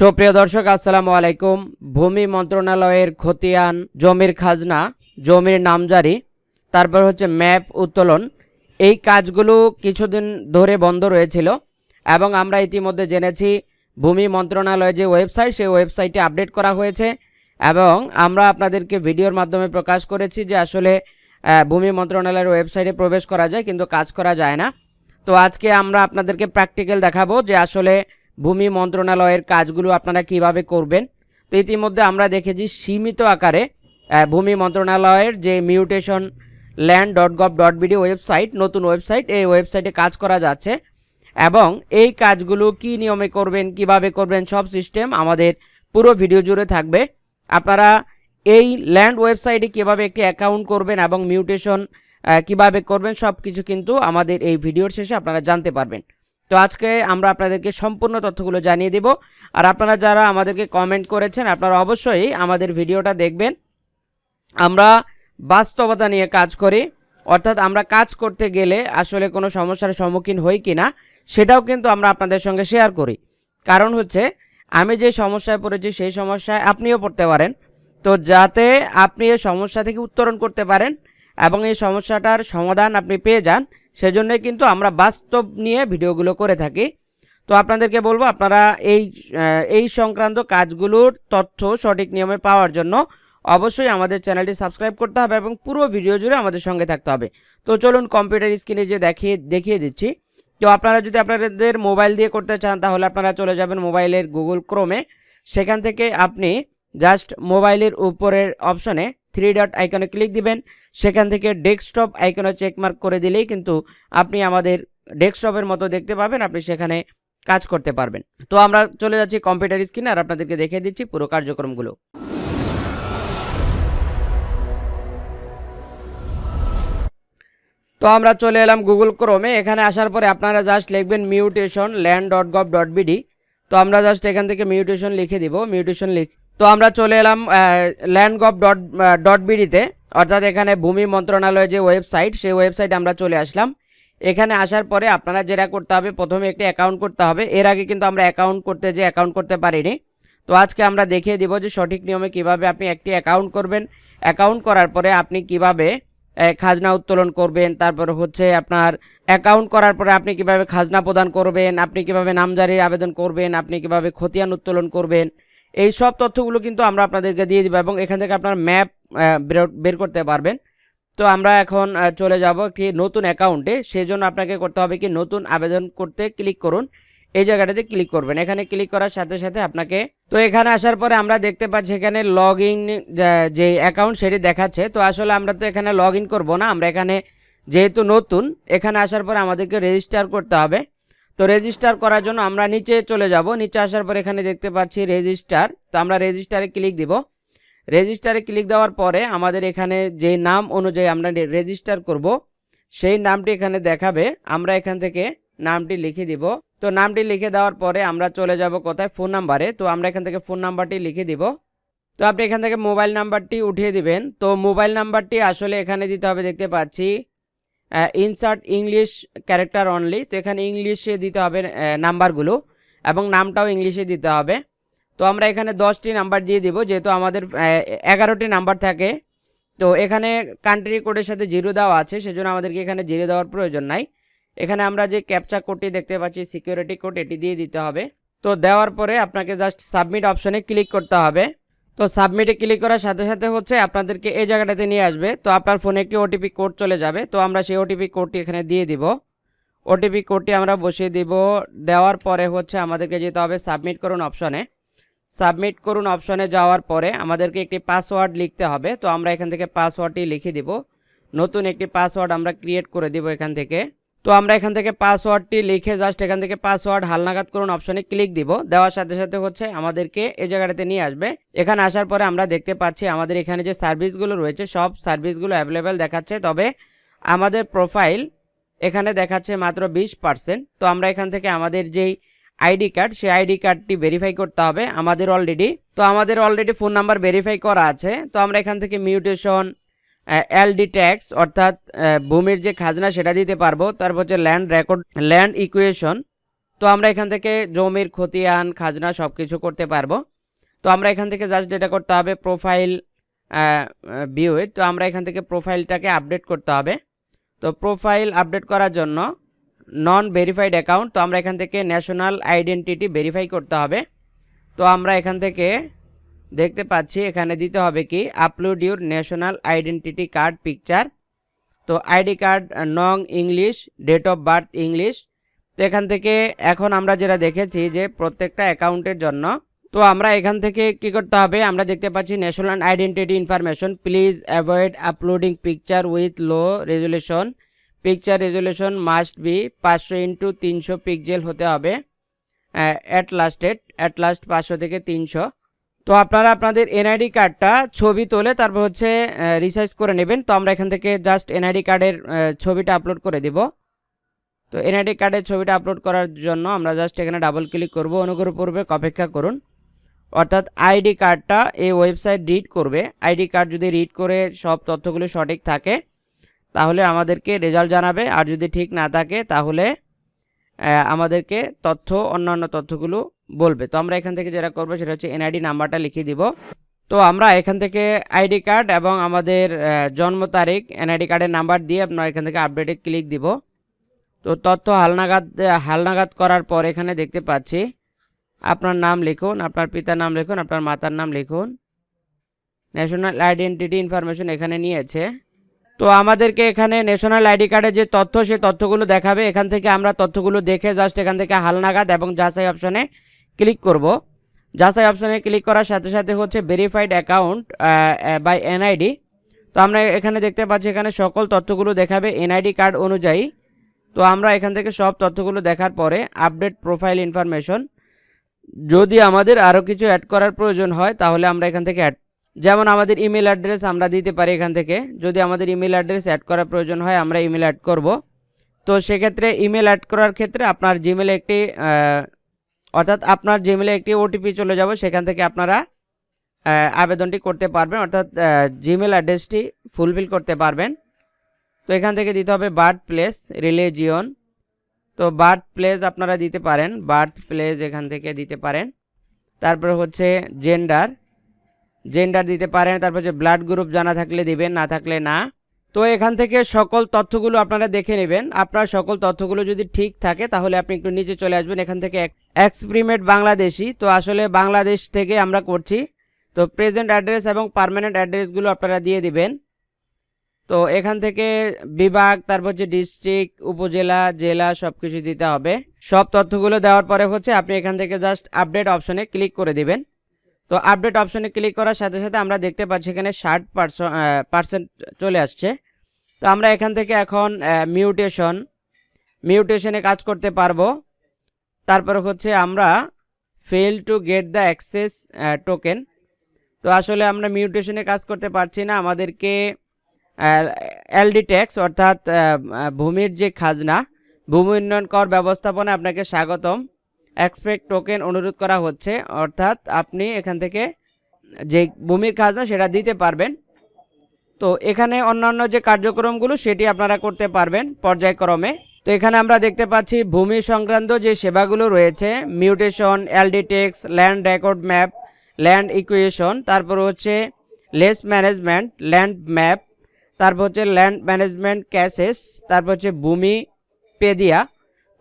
সুপ্রিয় দর্শক, আসসালামু আলাইকুম। ভূমি মন্ত্রণালয়ের খতিয়ান, জমির খাজনা, জমির নামজারি, তারপর হচ্ছে ম্যাপ উত্তোলন। এই কাজগুলো কিছুদিন ধরে বন্ধ রয়েছিল এবং আমরা ইতিমধ্যে জেনেছি ভূমি মন্ত্রণালয়ের যে ওয়েবসাইট, সেই ওয়েবসাইটে আপডেট করা হয়েছে এবং আমরা আপনাদেরকে ভিডিওর মাধ্যমে প্রকাশ করেছি যে আসলে ভূমি মন্ত্রণালয়ের ওয়েবসাইটে প্রবেশ করা যায়, কিন্তু কাজ করা যায় না। তো আজকে আমরা আপনাদেরকে প্র্যাকটিক্যাল দেখাবো যে আসলে ভূমি মন্ত্রণালয়ের কাজগুলো আপনারা কীভাবে করবেন? তো ইতিমধ্যে আমরা দেখেছি সীমিত আকারে ভূমি মন্ত্রণালয়ের যে mutation land dot gov dot BD website নতুন ওয়েবসাইট এই ওয়েবসাইটে কাজ করা যাচ্ছে। এবং এই কাজগুলো কি নিয়মে করবেন, কীভাবে করবেন, সব সিস্টেম আমাদের পুরো ভিডিও জুড়ে থাকবে। আপনারা এই ল্যান্ড ওয়েবসাইটে কীভাবে একটি অ্যাকাউন্ট করবেন এবং মিউটেশন কীভাবে করবেন সব কিছু কিন্তু আমাদের এই ভিডিওর শেষে আপনারা জানতে পারবেন। তো আজকে আমরা আপনাদেরকে সম্পূর্ণ তথ্যগুলো জানিয়ে দেব। আর আপনারা যারা আমাদেরকে কমেন্ট করেছেন, আপনারা অবশ্যই আমাদের ভিডিওটা দেখবেন। আমরা বাস্তবতা নিয়ে কাজ করি, অর্থাৎ আমরা কাজ করতে গেলে আসলে কোনো সমস্যার সম্মুখীন হই কি না সেটাও কিন্তু আমরা আপনাদের সঙ্গে শেয়ার করি। কারণ হচ্ছে, আমি যে সমস্যায় পড়েছি, সেই সমস্যায় আপনিও পড়তে পারেন। তো যাতে আপনি এই সমস্যা থেকে উত্তরণ করতে পারেন এবং এই সমস্যাটার সমাধান আপনি পেয়ে যান সেজন্যই কিন্তু আমরা বাস্তব নিয়ে ভিডিওগুলো করে থাকি। তো আপনাদেরকে বলব, আপনারা এই এই সংক্রান্ত কাজগুলোর তথ্য সঠিক নিয়মে পাওয়ার জন্য অবশ্যই আমাদের চ্যানেলটি সাবস্ক্রাইব করতে হবে এবং পুরো ভিডিও জুড়ে আমাদের সঙ্গে থাকতে হবে। তো চলুন কম্পিউটার স্ক্রিনে যে দেখিয়ে দেখিয়ে দিচ্ছি। তো আপনারা যদি আপনাদের মোবাইল দিয়ে করতে চান, তাহলে আপনারা চলে যাবেন মোবাইলের গুগল ক্রোমে। সেখান থেকে আপনি জাস্ট মোবাইলের উপরের অপশনে থ্রি ডট আইকনে ক্লিক দিবেন। সেখান থেকে ডেস্কটপ আইকনে চেকমার্ক করে দিলেই কিন্তু আপনি আমাদের ডেস্কটপের মতো দেখতে পাবেন, আপনি সেখানে কাজ করতে পারবেন। তো আমরা চলে যাচ্ছি কম্পিউটার স্ক্রিনে আর আপনাদেরকে দেখিয়ে দিচ্ছি পুরো কার্যক্রমগুলো। তো আমরা চলে এলাম গুগল ক্রোমে। এখানে আসার পরে আপনারা জাস্ট লিখবেন mutation land dot gov dot BD তো আমরা জাস্ট এখান থেকে মিউটেশন লিখে দিব। মিউটেশন লিখ তো আমরা চলে এলাম ল্যান্ড গভ ডট ডট বিডিতে অর্থাৎ এখানে ভূমি মন্ত্রণালয়ের যে ওয়েবসাইট সেই ওয়েবসাইটে আমরা চলে আসলাম। এখানে আসার পরে আপনারা যেটা করতে হবে, প্রথমে একটি অ্যাকাউন্ট করতে হবে। এর আগে কিন্তু আমরা অ্যাকাউন্ট করতে, যে অ্যাকাউন্ট করতে পারিনি। তো আজকে আমরা দেখিয়ে দিব যে সঠিক নিয়মে কীভাবে আপনি একটি অ্যাকাউন্ট করবেন। অ্যাকাউন্ট করার পরে আপনি কীভাবে খাজনা উত্তোলন করবেন। তারপর হচ্ছে আপনার অ্যাকাউন্ট করার পরে আপনি কীভাবে খাজনা প্রদান করবেন। আপনি কীভাবে নামজারির আবেদন করবেন। আপনি কীভাবে খতিয়ান উত্তোলন করবেন। এই সব তথ্যগুলো কিন্তু আমরা আপনাদেরকে দিয়ে দিব এবং এখান থেকে আপনার ম্যাপ বের করতে পারবেন। তো আমরা এখন চলে যাব কি নতুন অ্যাকাউন্টে। সেই জন্য আপনাকে করতে হবে কি, নতুন আবেদন করতে ক্লিক করুন। এই জায়গাটাতে ক্লিক করবেন। এখানে ক্লিক করার সাথে সাথে আপনাকে, তো এখানে আসার পরে আমরা দেখতে পাচ্ছি এখানে লগ যে অ্যাকাউন্ট সেটি দেখাচ্ছে। তো আসলে আমরা তো এখানে লগ ইন করব না, আমরা এখানে যেহেতু নতুন, এখানে আসার পরে আমাদেরকে রেজিস্টার করতে হবে। তো রেজিস্টার করার জন্য আমরা নিচে চলে যাব। নিচে আসার পর এখানে দেখতে পাচ্ছি রেজিস্টার তো আমরা রেজিস্টারে ক্লিক দিব। রেজিস্টারে ক্লিক দেওয়ার পরে আমাদের এখানে যে নাম অনুযায়ী আমরা রেজিস্টার করব, সেই নামটি এখানে দেখাবে। আমরা এখান থেকে নামটি লিখে দিব। তো নামটি লিখে দেওয়ার পরে আমরা চলে যাব কোথায়? ফোন নাম্বারে তো আমরা এখান থেকে ফোন নাম্বারটি লিখে দিব। তো আপনি এখান থেকে মোবাইল নাম্বারটি উঠিয়ে দিবেন। তো মোবাইল নাম্বারটি আসলে এখানে দিতে হবে, দেখতে পাচ্ছি। ইনসার্ট ইংলিশ ক্যারেক্টার অনলি তো এখানে ইংলিশে দিতে হবে নাম্বারগুলো এবং নামটাও ইংলিশে দিতে হবে। তো আমরা এখানে দশটি নাম্বার দিয়ে দিব, যেহেতু আমাদের এগারোটি নাম্বার থাকে। তো এখানে কান্ট্রি কোডের সাথে জিরো দেওয়া আছে, সেজন্য আমাদেরকে এখানে জিরো দেওয়ার প্রয়োজন নাই। এখানে আমরা যে ক্যাপচা কোডটি দেখতে পাচ্ছি সিকিউরিটি কোড এটি দিয়ে দিতে হবে। তো দেওয়ার পরে আপনাকে জাস্ট সাবমিট অপশনে ক্লিক করতে হবে। তো সাবমিটে ক্লিক করার সাথে সাথে হচ্ছে আপনাদেরকে এই জায়গাটাতে নিয়ে আসবে। তো আপনার ফোনে একটি ওটিপি কোড চলে যাবে। তো আমরা সেই ওটিপি কোডটি এখানে দিয়ে দিব। ওটিপি কোডটি আমরা বসিয়ে দিব। দেওয়ার পরে হচ্ছে আমাদেরকে যেতে হবে সাবমিট করুন অপশনে সাবমিট করুন অপশনে যাওয়ার পরে আমাদেরকে একটি পাসওয়ার্ড লিখতে হবে। তো আমরা এখান থেকে পাসওয়ার্ডটি লিখে দিব। নতুন একটি পাসওয়ার্ড আমরা ক্রিয়েট করে দিব এখান থেকে। তো আমরা এখান থেকে পাসওয়ার্ডটি লিখে জাস্ট এখান থেকে পাসওয়ার্ড হালনাগাদ করুন অপশনে ক্লিক দিব। দেওয়ার সাথে সাথে হচ্ছে আমাদেরকে এই জায়গাটাতে নিয়ে আসবে। এখানে আসার পরে আমরা দেখতে পাচ্ছি আমাদের এখানে যে সার্ভিসগুলো রয়েছে, সব সার্ভিসগুলো অ্যাভেলেবেল দেখাচ্ছে। তবে আমাদের প্রোফাইল এখানে দেখাচ্ছে মাত্র বিশ পার্সেন্ট তো আমরা এখান থেকে আমাদের যেই আইডি কার্ড সেই আইডি কার্ডটি ভেরিফাই করতে হবে আমাদের অলরেডি তো আমাদের অলরেডি ফোন নাম্বার ভেরিফাই করা আছে। তো আমরা এখান থেকে মিউটেশন এলডি ট্যাক্স অর্থাৎ ভূমির যে খাজনা সেটা দিতে পারব। তারপর হচ্ছে ল্যান্ড রেকর্ড ল্যান্ড ইকুয়েশন তো আমরা এখান থেকে জমির খতিয়ান, খাজনা সব কিছু করতে পারব। তো আমরা এখান থেকে জাস্ট যেটা করতে হবে প্রোফাইল ভিউ তো আমরা এখান থেকে প্রোফাইলটাকে আপডেট করতে হবে। তো প্রোফাইল আপডেট করার জন্য নন ভেরিফাইড অ্যাকাউন্ট তো আমরা এখান থেকে ন্যাশনাল আইডেন্টিটি ভেরিফাই করতে হবে। তো আমরা এখান থেকে দেখতে পাচ্ছি, এখানে দিতে হবে কি upload your national identity card picture তো আইডি কার্ড, নং English date of birth English. তো এখান থেকে এখন আমরা যেটা দেখেছি যে প্রত্যেকটা অ্যাকাউন্টের জন্য, তো আমরা এখান থেকে কি করতে হবে, আমরা দেখতে পাচ্ছি national identity information please avoid uploading picture with low resolution picture resolution must be পাঁচশো ইন্টু তিনশো পিকজেল হতে হবে। অ্যাট লাস্টেড অ্যাট লাস্ট পাঁচশো থেকে তিনশো। তো আপনারা আপনাদের এনআইডি কার্ডটা ছবি তোলে, তারপর হচ্ছে রিসার্চ করে নেবেন। তো আমরা এখান থেকে জাস্ট এনআইডি কার্ডের ছবিটা আপলোড করে দিব। তো এনআইডি কার্ডের ছবিটা আপলোড করার জন্য আমরা জাস্ট এখানে ডাবল ক্লিক করব, অনুগ্রহপূর্বক অপেক্ষা করুন। অর্থাৎ আইডি কার্ডটা এই ওয়েবসাইট রিড করবে। আইডি কার্ড যদি রিড করে সব তথ্যগুলো সঠিক থাকে, তাহলে আমাদেরকে রেজাল্ট জানাবে। আর যদি ঠিক না থাকে, তাহলে আমাদেরকে তথ্য, অন্যান্য তথ্যগুলো বলবে। তো আমরা এখান থেকে যেটা করব সেটা হচ্ছে এনআইডি নাম্বারটা লিখিয়ে দিব। তো আমরা এখান থেকে আইডি কার্ড এবং আমাদের জন্ম তারিখ, এনআইডি কার্ডের নাম্বার দিয়ে আপনার এখান থেকে আপডেটে ক্লিক দিব। তো তথ্য হালনাগাদ হালনাগাদ করার পর এখানে দেখতে পাচ্ছি, আপনার নাম লিখুন, আপনার পিতার নাম লিখুন, আপনার মাতার নাম লিখুন। ন্যাশনাল আইডেন্টিটি ইনফরমেশন এখানে নিয়েছে। তো আমাদেরকে এখানে ন্যাশনাল আইডি কার্ডের যে তথ্য সেই তথ্যগুলো দেখাবে। এখান থেকে আমরা তথ্যগুলো দেখে জাস্ট এখান থেকে হালনাগাদ এবং যাচাই অপশনে ক্লিক করব। যাচাই অপশনে ক্লিক করার সাথে সাথে হচ্ছে ভেরিফাইড অ্যাকাউন্ট বাই এনআইডি তো আমরা এখানে দেখতে পাচ্ছি এখানে সকল তথ্যগুলো দেখাবে এনআইডি কার্ড অনুযায়ী। তো আমরা এখান থেকে সব তথ্যগুলো দেখার পরে আপডেট প্রোফাইল ইনফরমেশন যদি আমাদের আরও কিছু অ্যাড করার প্রয়োজন হয়, তাহলে আমরা এখান থেকে অ্যাড যেমন আমাদের ইমেল অ্যাড্রেস আমরা দিতে পারি এখান থেকে। যদি আমাদের ইমেল অ্যাড্রেস অ্যাড করার প্রয়োজন হয়, আমরা ইমেল অ্যাড করব। তো সেক্ষেত্রে ইমেল অ্যাড করার ক্ষেত্রে আপনার জিমেলে একটি অর্থাৎ আপনার জিমেলে একটি ওটিপি চলে যাব। সেখান থেকে আপনারা আবেদনটি করতে পারবেন। অর্থাৎ জিমেল অ্যাড্রেসটি ফুলফিল করতে পারবেন। তো এখান থেকে দিতে হবে বার্থ প্লেস রিলিজিয়ন তো বার্থ প্লেস আপনারা দিতে পারেন। বার্থ প্লেস এখান থেকে দিতে পারেন। তারপর হচ্ছে জেন্ডার জেন্ডার দিতে পারেন, তারপর হচ্ছে ব্লাড গ্রুপ জানা থাকলে দিবেন, না থাকলে না। তো এখান থেকে সকল তথ্যগুলো আপনারা দেখে নেবেন। আপনার সকল তথ্যগুলো যদি ঠিক থাকে, তাহলে আপনি একটু নিচে চলে আসবেন। এখান থেকে এক্সপ্রিমেট বাংলাদেশি। তো আসলে বাংলাদেশ থেকে আমরা করছি। তো প্রেজেন্ট অ্যাড্রেস এবং পার্মানেন্ট অ্যাড্রেসগুলো আপনারা দিয়ে দিবেন। তো এখান থেকে বিভাগ, তারপর হচ্ছে ডিস্ট্রিক্ট উপজেলা, জেলা সব কিছু দিতে হবে। সব তথ্যগুলো দেওয়ার পরে হচ্ছে আপনি এখান থেকে জাস্ট আপডেট অপশনে ক্লিক করে দিবেন। তো আপডেট অপশনে ক্লিক করার সাথে সাথে আমরা দেখতে পাচ্ছি এখানে ষাট পার্সেন্ট চলে আসছে। তো আমরা এখান থেকে এখন মিউটেশন মিউটেশনে কাজ করতে পারব। তারপর হচ্ছে আমরা fail to get the access token তো আসলে আমরা মিউটেশনে কাজ করতে পারছি না। আমাদেরকে এলডি ট্যাক্স অর্থাৎ ভূমির যে খাজনা, ভূমি উন্নয়ন কর ব্যবস্থাপনা আপনাকে স্বাগতম। এক্সপেক্ট টোকেন অনুরোধ করা হচ্ছে, অর্থাৎ আপনি এখান থেকে যে ভূমির খাজনা সেটা দিতে পারবেন। তো এখানে অন্যান্য যে কার্যক্রমগুলো সেটি আপনারা করতে পারবেন পর্যায়ক্রমে। তো এখানে আমরা দেখতে পাচ্ছি ভূমি সংক্রান্ত যে সেবাগুলো রয়েছে, mutation LD land record map, land equation, তারপর হচ্ছে লেস ম্যানেজমেন্ট, ল্যান্ড ম্যাপ, তারপর হচ্ছে ল্যান্ড ম্যানেজমেন্ট ক্যাসেস, তারপর হচ্ছে ভূমি পেদিয়া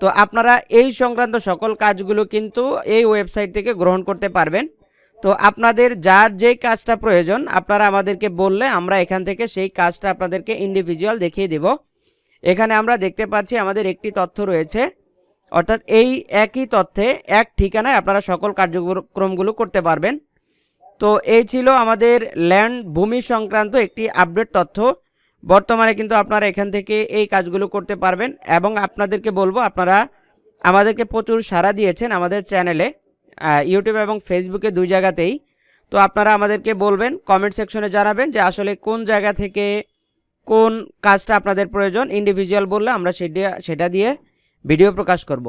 তো আপনারা এই সংক্রান্ত সকল কাজগুলো কিন্তু এই ওয়েবসাইট থেকে গ্রহণ করতে পারবেন। তো আপনাদের যার যেই কাজটা প্রয়োজন, আপনারা আমাদেরকে বললে আমরা এখান থেকে সেই কাজটা আপনাদেরকে ইন্ডিভিজুয়াল দেখিয়ে দেব। এখানে আমরা দেখতে পাচ্ছি আমাদের একটি তথ্য রয়েছে, অর্থাৎ এই একই তথ্যে এক ঠিকানায় আপনারা সকল কার্যক্রমগুলো করতে পারবেন। তো এই ছিল আমাদের ল্যান্ড ভূমি সংক্রান্ত একটি আপডেট তথ্য। বর্তমানে কিন্তু আপনারা এখান থেকে এই কাজগুলো করতে পারবেন এবং আপনাদেরকে বলব, আপনারা আমাদেরকে প্রচুর সাড়া দিয়েছেন আমাদের চ্যানেলে ইউটিউব এবং ফেসবুকে দুই জায়গাতেই। তো আপনারা আমাদেরকে বলবেন কমেন্ট সেকশনে জানাবেন যে আসলে কোন জায়গা থেকে কোন কাজটা আপনাদের প্রয়োজন। ইন্ডিভিজুয়াল বললে আমরা সেটা সেটা দিয়ে ভিডিও প্রকাশ করব।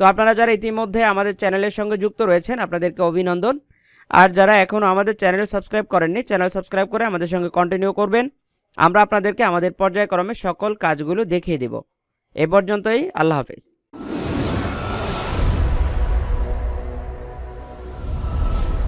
তো আপনারা যারা ইতিমধ্যে আমাদের চ্যানেলের সঙ্গে যুক্ত রয়েছেন, আপনাদেরকে অভিনন্দন। আর যারা এখনও আমাদের চ্যানেল সাবস্ক্রাইব করেননি, চ্যানেল সাবস্ক্রাইব করে আমাদের সঙ্গে কন্টিনিউ করবেন। আমরা আপনাদেরকে আমাদের পর্যায়ক্রমে সকল কাজগুলো দেখিয়ে দেব। এ পর্যন্তই আল্লাহ হাফেজ।